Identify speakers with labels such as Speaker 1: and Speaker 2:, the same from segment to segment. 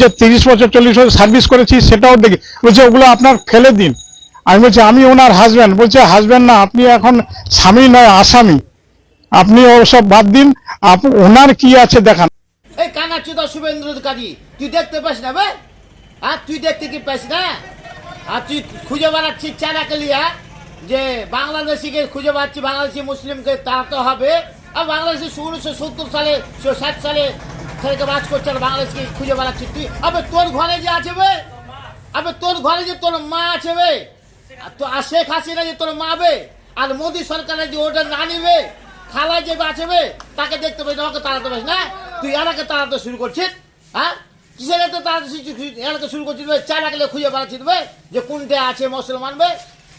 Speaker 1: যে তিরিশ বছর, চল্লিশ বছর সার্ভিস করেছি, সেটাও দেখি বলছে, ওগুলো আপনার ফেলে দিন। আমি বলছি, আমি ওনার হাজব্যান্ড বলছে হাজব্যান্ড না, আপনি এখন স্বামী নয়, আসামি। আপনি ওসব বাদ দিন ওনার কি আছে দেখান।
Speaker 2: এই কানাচুদা শুভেন্দ্র অধিকারী, তুই দেখতে পাস না বে? আর তুই দেখতে কি পাস না? আর তুই খুঁজে বেড়াচ্ছিস চারাকে লিয়া যে বাংলাদেশিকে খুঁজে বেড়াচ্ছি, বাংলাদেশি মুসলিমকে তাড়াতে হবে। আর বাংলাদেশি উনিশশো সত্তর সালে ষাট সালে থেকে বাস করছে আর বাংলাদেশকে খুঁজে বেড়াচ্ছিস তুই। আবে, তোর ঘরে যে আছে বে? আবে, তোর ঘরে যে তোর মা আছে বে? তো আর শেখ হাসিনা যে তোর মা বে? আর মোদী সরকারের যে ওটা না নিবে খালা যে বাঁচবে তাকে দেখতে না ওকে তাড়াতে পারিস না? তুই এলাকে তাড়াতে শুরু করছিস হ্যাঁ? কিসের এত তাড়াতে শুরু- করছিস? চার আঁকলে খুঁজে বেড়াচ্ছিস বে? যে কোনটা আছে মুসলমান বে?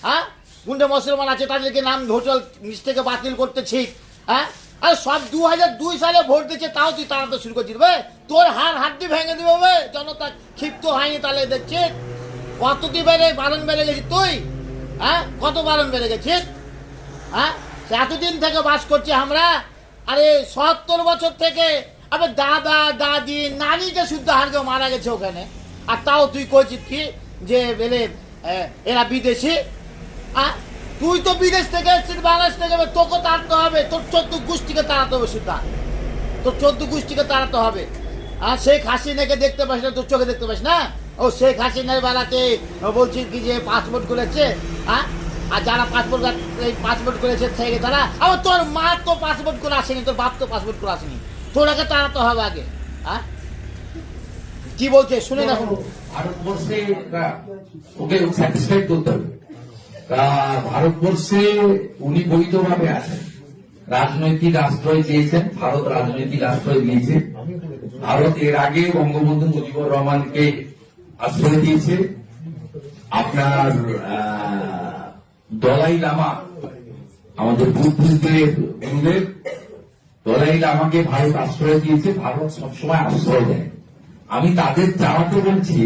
Speaker 2: হ্যাঁ? কোনটা মুসলমান আছে তাদেরকে নাম হোটেল নিচ থেকে বাতিল করতেছি হ্যাঁ? আর সব দু হাজার দুই সালে ভোট দিচ্ছে, তাও তুই তাড়াতে শুরু করছিস বে। তোর হাড় হাড্ডি ভেঙে দিবে বে। জনতা ক্ষিপ্ত হয়নি তাহলে দেখছিস কত তুই বেড়ে বারণ বেড়ে গেছিস তুই? হ্যাঁ? কত বারণ বেড়ে গেছিস? হ্যাঁ? এতদিন থেকে বাস করছি আমরা। আরে, সত্তর বছর থেকে আবার দাদা, দাদি নানিকে শুদ্ধ হারকে মারা গেছে ওখানে। আর তাও তুই কইছিস কি? যে বেলে এরা বিদেশি। হ্যাঁ? তুই তো বিদেশ থেকে এসেছিস, বাংলাদেশ থেকে এবার তোকে তাড়াতে হবে, তোর চোদ্দ গোষ্ঠীকে তাড়াতে হবে সুদ্ধা। তোর চোদ্দ গোষ্ঠীকে তাড়াতে হবে। আর শেখ হাসিনাকে দেখতে পাস না, তোর চোখে দেখতে পাস না? ও শেখ হাসিনার বেলাতে বলছি কি যে পাসপোর্ট করেছে হ্যাঁ? আর যারা পাসপোর্ট পাসপোর্ট করেছে থেকে তারা, আবার তোর মা তো পাসপোর্ট করে আসেনি, তোর বাপ তো পাসপোর্ট করে আসেনি। তোরাকে তাড়াতে হবে আগে হ্যাঁ? কি বলছে? শুনে দেখুন
Speaker 3: ভারতবর্ষে তা ওকে স্যাটিসফাইড করতে হবে। ভারতবর্ষে উনি বৈধভাবে আছেন রাজনৈতিক আশ্রয় চেয়েছেন ভারত রাজনৈতিক আশ্রয় দিয়েছে। ভারত এর আগে বঙ্গবন্ধু মুজিবুর রহমানকে আশ্রয় দিয়েছে। আপনার দলাই লামা, আমাদের বুদ্ধিদের দলাই লামাকে ভারত আশ্রয় দিয়েছে। ভারত সবসময় আশ্রয় দেয়। আমি তাদের চাওয়াতে বলছি,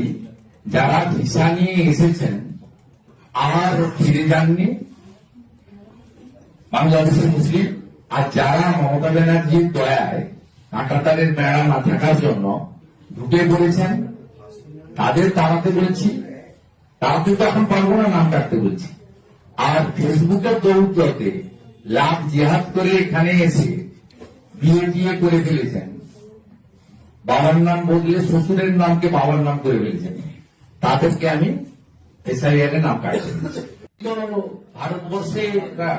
Speaker 3: যারা ভিসা নিয়ে এসেছেন আর ফিরে যাননি। বাংলাদেশের মুসলিম, আর যারা মমতা ব্যানার্জির দয়ায় কাঁটাতারের বেড়া না থাকার জন্য ঢুকে পড়েছেন, তাদের তাড়াতে বলছি। তাড়াতে তো এখন পারব না, নাম কাটতে বলছি। আর ফেসবুকের দৌড়তে লাভ জেহাদ করে এখানে এসে বিয়ে টিয়ে করে ফেলেছেন। বাবার নাম বদলে শ্বশুরের নামকে বাবার নাম করে ফেলেছেন। তাদেরকে আমি এসআইআর এর নাম কাটছি তো ভারতবর্ষে তা